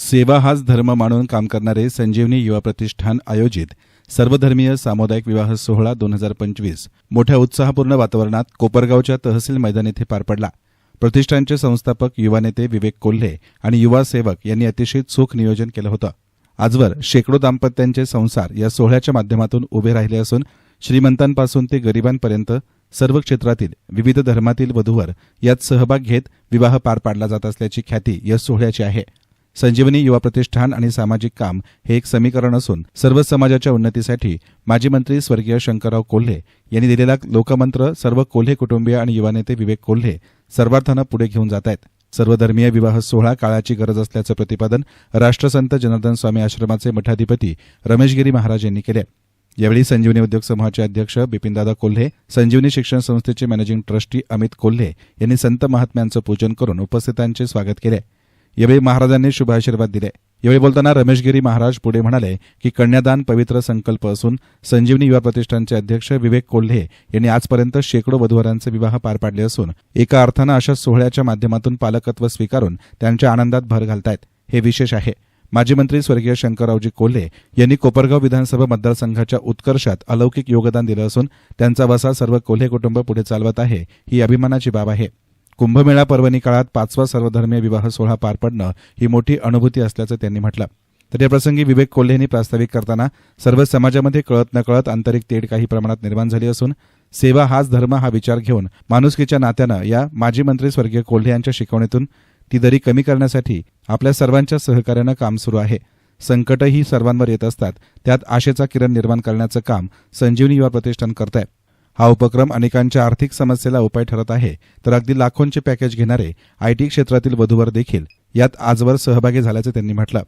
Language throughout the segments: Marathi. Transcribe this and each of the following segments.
सेवा हाच धर्म मानून काम करणारे संजीवनी युवा प्रतिष्ठान आयोजित सर्वधर्मीय सामुदायिक विवाह सोहळा दोन हजार पंचवीस. मोठ्या उत्साहपूर्ण वातावरणात कोपरगावच्या तहसील मैदान येथे पार पडला. प्रतिष्ठानचे संस्थापक युवा नेते विवेक कोल्हे आणि युवा सेवक यांनी अतिशय चोख नियोजन केलं होतं. आजवर शेकडो दाम्पत्यांचे संसार या सोहळ्याच्या माध्यमातून उभे राहिले असून श्रीमंतांपासून ते गरिबांपर्यंत सर्व क्षेत्रातील विविध धर्मातील वधूवर यात सहभाग घेत विवाह पार पाडला जात असल्याची ख्याती या सोहळ्याची आहे. संजीवनी युवा प्रतिष्ठान आणि सामाजिक काम हे एक समीकरण असून सर्व समाजाच्या उन्नतीसाठी माजी मंत्री स्वर्गीय शंकरराव कोल्हे यांनी दिलेला लोकमंत्र सर्व कोल्हे कुटुंबीय आणि युवा नेते विवेक कोल्हे सर्वार्थानं पुढे घेऊन जात आहेत. सर्वधर्मीय विवाह सोहळा काळाची गरज असल्याचं प्रतिपादन राष्ट्रसंत जनार्दन स्वामी आश्रमाचे मठाधिपती रमेशगिरी महाराज यांनी केले. यावेळी संजीवनी उद्योग समूहाचे अध्यक्ष बिपिनदादा कोल्हे संजीवनी शिक्षण संस्थेचे मॅनेजिंग ट्रस्टी अमित कोल्हे यांनी संत महात्म्यांचं पूजन करून उपस्थितांचे स्वागत केले. यावेळी महाराजांनी शुभाशीर्वाद दिले. यावेळी बोलताना रमेशगिरी महाराज पुढे म्हणाले की कन्यादान पवित्र संकल्प असून संजीवनी युवा प्रतिष्ठानचे अध्यक्ष विवेक कोल्हे यांनी आजपर्यंत शेकडो वधूवरांचे विवाह पार पाडले असून एका अर्थानं अशा सोहळ्याच्या माध्यमातून पालकत्व स्वीकारून त्यांच्या आनंदात भर घालतायत. हे विशेष आहे. माजी मंत्री स्वर्गीय शंकररावजी कोल्हे यांनी कोपरगाव विधानसभा मतदारसंघाच्या उत्कर्षात अलौकिक योगदान दिलं असून त्यांचा वसा सर्व कोल्हे कुटुंब पुढे चालवत आहे ही अभिमानाची बाब आहे. कुंभमेळा पर्वणी काळात पाचवा सर्वधर्मीय विवाह सोहळा पार पडणं ही मोठी अनुभूती असल्याचं त्यांनी म्हटलं. तर याप्रसंगी विवेक कोल्हे यांनी प्रास्ताविक करताना सर्व समाजामध्ये कळत नकळत आंतरिक तेढ काही प्रमाणात निर्माण झाली असून सेवा हाच धर्म हा विचार घेऊन माणुसकीच्या नात्यानं या माजी मंत्री स्वर्गीय कोल्हे यांच्या शिकवणीतून ती दरी कमी करण्यासाठी आपल्या सर्वांच्या सहकार्यानं काम सुरू आहे. संकटही सर्वांवर येत असतात. त्यात आशेचा किरण निर्माण करण्याचं काम संजीवनी युवा प्रतिष्ठान करत आहे हा उपक्रम अनेकांच्या आर्थिक समस्येला उपाय ठरत आहे तर अगदी लाखोंचे पॅकेज घेणारे आयटी क्षेत्रातील वधूवर देखील यात आजवर सहभागी झाल्याचं त्यांनी म्हटलं.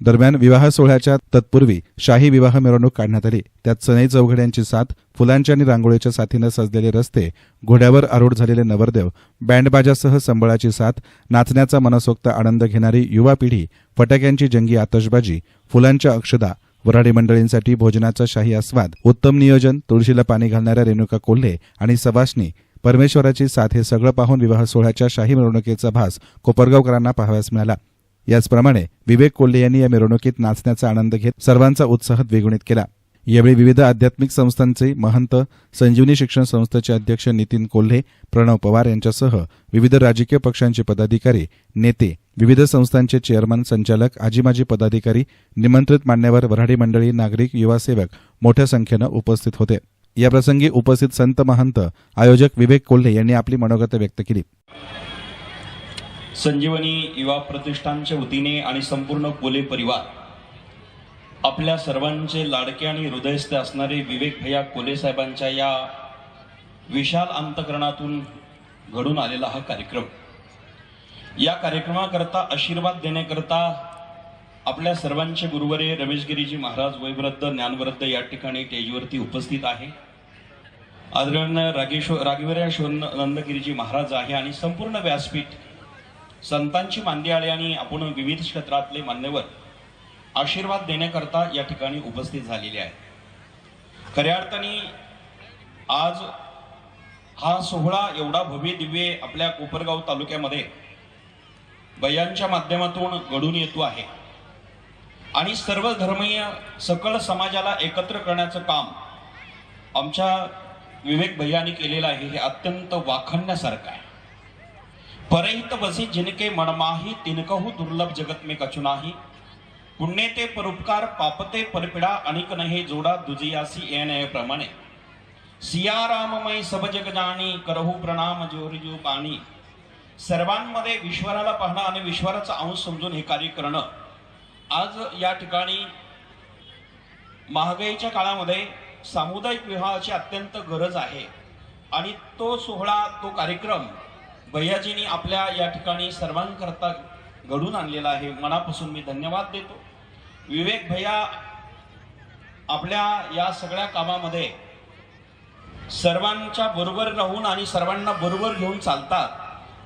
दरम्यान विवाह सोहळ्याच्या तत्पूर्वी शाही विवाह मिरवणूक काढण्यात आली. त्यात सनई चौघड्यांची साथ फुलांच्या आणि रांगोळीच्या साथीनं सजलेले रस्ते घोड्यावर आरूढ झालेले नवरदेव बँडबाजासह संबळाची साथ नाचण्याचा मनसोक्त आनंद घेणारी युवा पिढी फटाक्यांची जंगी आतषबाजी फुलांच्या अक्षदा वराडी मंडळींसाठी भोजनाचा शाही आस्वाद उत्तम नियोजन तुळशीला पाणी घालणाऱ्या रेणुका कोल्हे आणि सवासनी परमेश्वराची साथ हे सगळं पाहून विवाह सोहळ्याच्या शाही मिरवणुकीचा भास कोपरगावकरांना पाहाव्यास मिळाला. याचप्रमाणे विवेक कोल्हे यांनी या मिरवणुकीत नाचण्याचा आनंद घेत सर्वांचा उत्साह द्विगुणित केला. यावेळी विविध आध्यात्मिक संस्थांचे महंत संजीवनी शिक्षण संस्थेचे अध्यक्ष नितीन कोल्हे प्रणव पवार यांच्यासह विविध राजकीय पक्षांचे पदाधिकारी नेते विविध संस्थांचे चेअरमन संचालक आजीमाजी पदाधिकारी निमंत्रित मान्यवर वऱ्हाडी मंडळी नागरिक युवा सेवक मोठ्या संख्येनं उपस्थित होते. याप्रसंगी उपस्थित संत महंत आयोजक विवेक कोल्हे यांनी आपली मनोगत व्यक्त केली. संजीवनी युवा प्रतिष्ठानच्या वतीने आणि संपूर्ण कोले परिवार आपल्या सर्वांचे लाडके आणि हृदयस्थ असणारे विवेक भैया कोले साहेबांच्या या विशाल अंतकरणातून घडून आलेला हा कार्यक्रम. या कार्यक्रमाकरता आशीर्वाद देण्याकरता आपल्या सर्वांचे गुरुवरे रमेशगिरीजी महाराज वयवृद्ध ज्ञानवृद्ध या ठिकाणी टेजवरती उपस्थित आहे. आदरणीय रागेश्वर रागवीर नंदगिरीजी महाराज आहे आणि संपूर्ण व्यासपीठ संतांची मांदियाळे आणि आपण विविध क्षेत्रातले मान्यवर आशीर्वाद देण्याकरता या ठिकाणी उपस्थित झालेले आहेत. खऱ्या अर्थाने आज हा सोहळा एवढा भव्य दिव्य आपल्या कोपरगाव तालुक्यामध्ये बयांच्या माध्यमातून घडून येतो आहे. आणि सर्व धर्मीय सकल समाजाला एकत्र करण्याचं काम आमच्या विवेक भैयाने केलेलं आहे हे अत्यंत वाखण्यासारखं आहे. परहित बसे जिनके मनमाही तिनकहू दुर्लभ जगत में कचुनाही पुण्य ते परोपकार पापते परपिडा अनिक नहे जोडा दुजियासी एन प्रमाणे. सिया राममय सब जग जाणी करहू प्रणाम जोरी जो पाणी. सर्वांमध्ये विश्वराला पाहणं आणि विश्वराचा अंश समजून हे कार्य करणं. आज या ठिकाणी महागाईच्या काळामध्ये सामुदायिक विवाहाची अत्यंत गरज आहे. आणि तो सोहळा तो कार्यक्रम भैयाजींनी आपल्या या ठिकाणी सर्वांकरता घडून आणलेला आहे. मनापासून मी धन्यवाद देतो. विवेक भैया आपल्या या सगळ्या कामामध्ये सर्वांच्या बरोबर राहून आणि सर्वांना बरोबर घेऊन चालतात.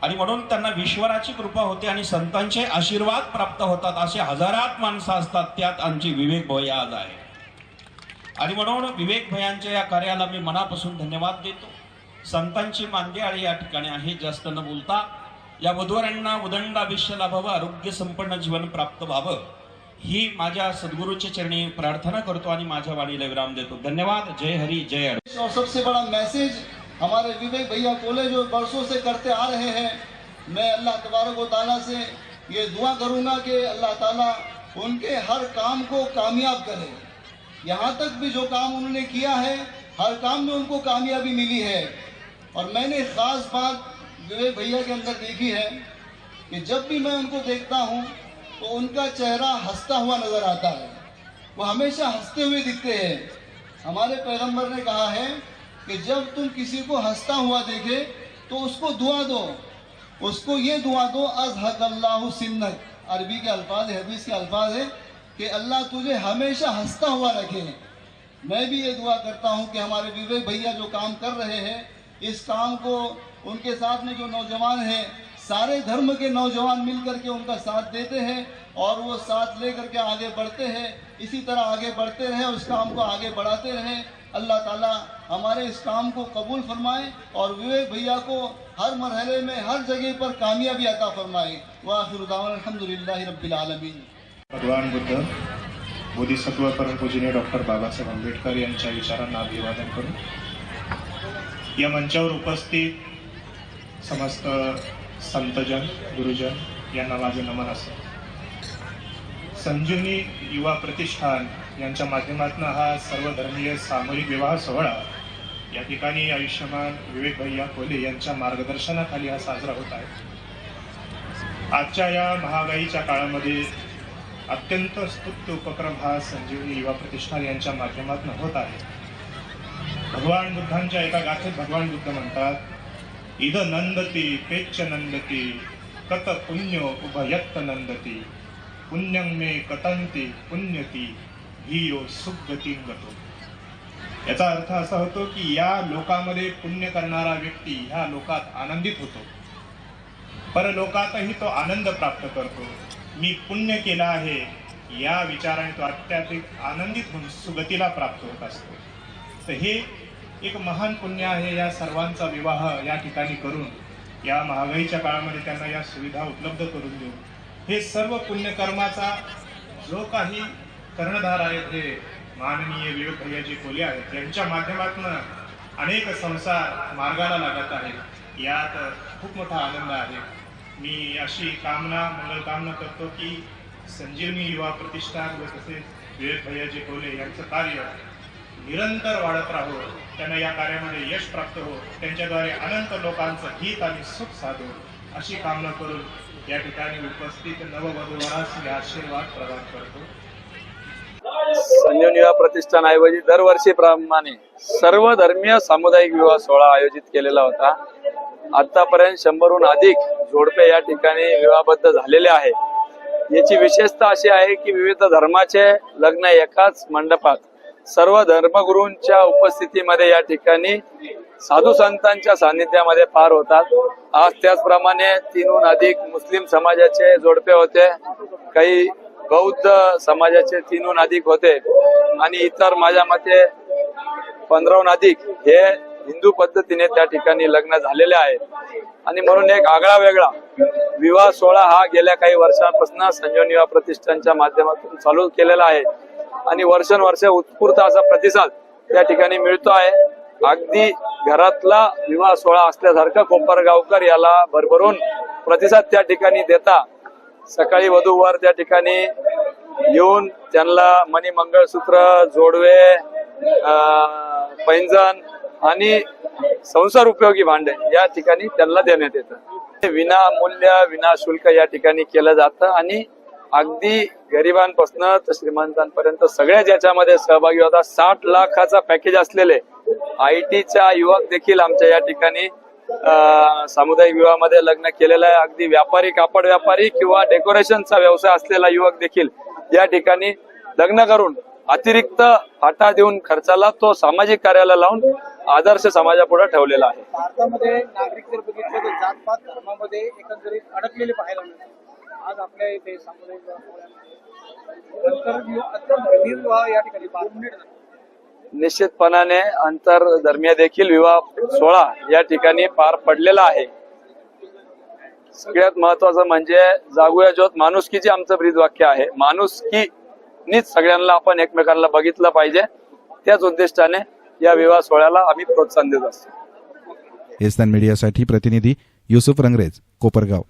आणि म्हणून त्यांना विश्वराची कृपा होते आणि संतांचे आशीर्वाद प्राप्त होतात असे हजारात माणसं असतात त्यात आमची विवेक भैया आज आहे. आणि म्हणून विवेक भयांच्या या कार्याला मी मनापासून धन्यवाद देतो. संतांची मांदियाळी या ठिकाणी आहे जास्त न बोलता. या वधूवरांना उदंड आयुष्य लाभावं आरोग्य संपन्न जीवन प्राप्त व्हावं. ही माझ्या सद्गुरूच्या चरणी प्रार्थना करतो आणि माझ्या वाणीला विराम देतो. धन्यवाद. जय हरी, जय और सबसे बड़ा मैसेज हमारे विवेक भैया कोले जो वर्षों से करते आ रहे हैं, मैं अल्लाह तबारक ताला से ये दुआ करूँगा कि अल्लाह ताला उनके हर काम को कामयाब करे। यहाँ तक भी जो काम उन्होंने किया है, हर काम में उनको कामयाबी मिली है। और मैंने ख़ास बात विवेक भैया के अंदर देखी है कि जब भी मैं उनको देखता हूँ तो उनका चेहरा हंसता हुआ नज़र आता है। वो हमेशा हँसते हुए दिखते हैं। हमारे पैगंबर ने कहा है कि जब तुम किसी को हंसता हुआ देखे तो उसको दुआ दो। उसको ये दुआ दो अज हक अल्लाह सिन्नक अरबी के अल्फाज, हदीस के अल्फाज है कि अल्लाह तुझे हमेशा हंसता हुआ रखे। मैं भी ये दुआ करता हूँ कि हमारे विवेक भैया जो काम कर रहे हैं, इस काम को उनके साथ में जो नौजवान हैं सारे धर्म के नौजवान मिल करके उनका साथ देते हैं और वो साथ ले करके आगे बढ़ते हैं। इसी तरह आगे बढ़ते रहें इस काम को आगे बढ़ाते रहें। अल्लाह ताला हमारे इस काम को कबूल फरमाए और विवेक भैया को हर मरहले में, हर जगह पर कामयाबी अता फरमाए। वाखिर अलहमदिल्ला रब्बिल आलमीन। भगवान बुद्ध, बोधिसत्व परमपूजनीय डॉक्टर बाबासाहेब आंबेडकर यांच्या विचारांना अभिवादन करू या मंचावर उपस्थित समस्त संतजन गुरुजन यांना माझे नमन असेल संजीवनी युवा प्रतिष्ठान यांच्या माध्यमातून हा सर्वधर्मीय सामूहिक विवाह सोहळा या ठिकाणी आयुष्यमान विवेक भैया कोले यांच्या मार्गदर्शनाखाली हा साजरा होत आहे. आजच्या या महागाईच्या काळामध्ये अत्यंत स्तुत्य उपक्रम हा संजीवनी युवा प्रतिष्ठान यांच्या माध्यमातून होत आहे. भगवान बुद्धांच्या एका गाथेत भगवान बुद्ध म्हणतात इद नंदती पेच्च नंदती कत पुण्यो उभयत्त नंदती पुण्यं मे कतंती पुण्यती हीयो सुगतीं गतो याचा अर्थ असा होतो की या लोकामध्ये पुण्य करणारा व्यक्ती ह्या लोकात आनंदित होतो. परलोकातही तो आनंद प्राप्त करतो. मी पुण्य केला आहे या विचाराने तो अत्याधिक आनंदित होऊन सुगतीला प्राप्त होत असतो. तर हे एक महान पुण्य आहे या सर्वांचा विवाह या ठिकाणी करून या महागाईच्या काळामध्ये त्यांना या सुविधा उपलब्ध करून देऊ हे सर्व पुण्यकर्माचा जो काही कर्णधार आहेत हे माननीय विवेक भैयाजी कोले आहेत यांच्या माध्यमातून अनेक संसार मार्गाला लागत आहेत. यात खूप मोठा आनंद आहे. मी अशी कामना मंगल कामना करतो की संजीवनी युवा प्रतिष्ठान व तसेच विवेक भैयाजी कोले यांचं कार्य निरंतर वाढत राहो त्यांना या कार्यामध्ये यश प्राप्त हो त्यांच्याद्वारे अनंत लोकांचं हित आणि सुख साधो. अशी कामना करून या ठिकाणी उपस्थित नववधूवरास मी आशीर्वाद प्रदान करतो. संजीवनी विवाह प्रतिष्ठानऐवजी दरवर्षीप्रमाणे सर्व धर्मीय सामुदायिक विवाह सोहळा आयोजित केलेला होता. आतापर्यंत शंभरहून अधिक जोडपे या ठिकाणी विवाहबद्ध झालेले आहे याची विशेषता अशी आहे की विविध धर्माचे लग्न एकाच मंडपात सर्व धर्मगुरूंच्या उपस्थितीमध्ये या ठिकाणी साधू संतांच्या सान्निध्यामध्ये पार होतात. आज त्याचप्रमाणे तीनहून अधिक मुस्लिम समाजाचे जोडपे होते. काही बौद्ध समाजाचे तीनहून अधिक होते. आणि इतर माझ्या मते पंधराहून अधिक हे हिंदू पद्धतीने त्या ठिकाणी लग्न झालेले आहेत आणि म्हणून एक आगळा वेगळा विवाह सोहळा हा गेल्या काही वर्षांपासून संजीवन प्रतिष्ठानच्या माध्यमातून चालू केलेला आहे. आणि वर्षानुवर्ष उत्स्फूर्त असा प्रतिसाद त्या ठिकाणी मिळतो आहे. अगदी घरातला विवाह सोहळा असल्यासारखं कोपरगावकर याला भरभरून प्रतिसाद त्या ठिकाणी देता. सकाळी वधूवर त्या ठिकाणी येऊन त्यांना मणी मंगळसूत्र जोडवे अं, पैंजण आणि संसार उपयोगी भांडे या ठिकाणी त्यांना देण्यात येतं. विनामूल्य विनाशुल्क या ठिकाणी केलं जातं आणि अगदी गरिबांपासून तर श्रीमंतांपर्यंत सगळ्याच ज्याच्यामध्ये सहभागी होता. साठ लाखाचा पॅकेज असलेले आय टीच्या युवक देखील आमच्या या ठिकाणी सामुदायिक विवाहामध्ये लग्न केलेलं आहे. अगदी व्यापारी कापड व्यापारी किंवा डेकोरेशनचा व्यवसाय असलेला युवक देखील या ठिकाणी लग्न करून अतिरिक्त फाटा देऊन खर्चाला तो सामाजिक कार्याला लावून आदर्श समाजापुढे ठेवलेला आहे. भारतामध्ये नागरिक जर बघितलं तर जातपात धर्मामध्ये एकंदरीत अडकलेले पाहायला मिळतात. आज आपल्या इथे सामुदायिक विवाह या ठिकाणी निश्चितपणाने आंतरधर्मीय देखील विवाह सोहळा या ठिकाणी पार पडलेला आहे. सगळ्यात महत्वाचं म्हणजे जागूया ज्योत माणुसकीचे आमचं ब्रीद वाक्य आहे. माणुसकीनीच सगळ्यांना आपण एकमेकांना बघितलं पाहिजे. त्याच उद्दिष्टाने या विवाह सोहळ्याला आम्ही प्रोत्साहन देत असतो. एस्तान मीडियासाठी प्रतिनिधी युसुफ रंगरेज कोपरगाव.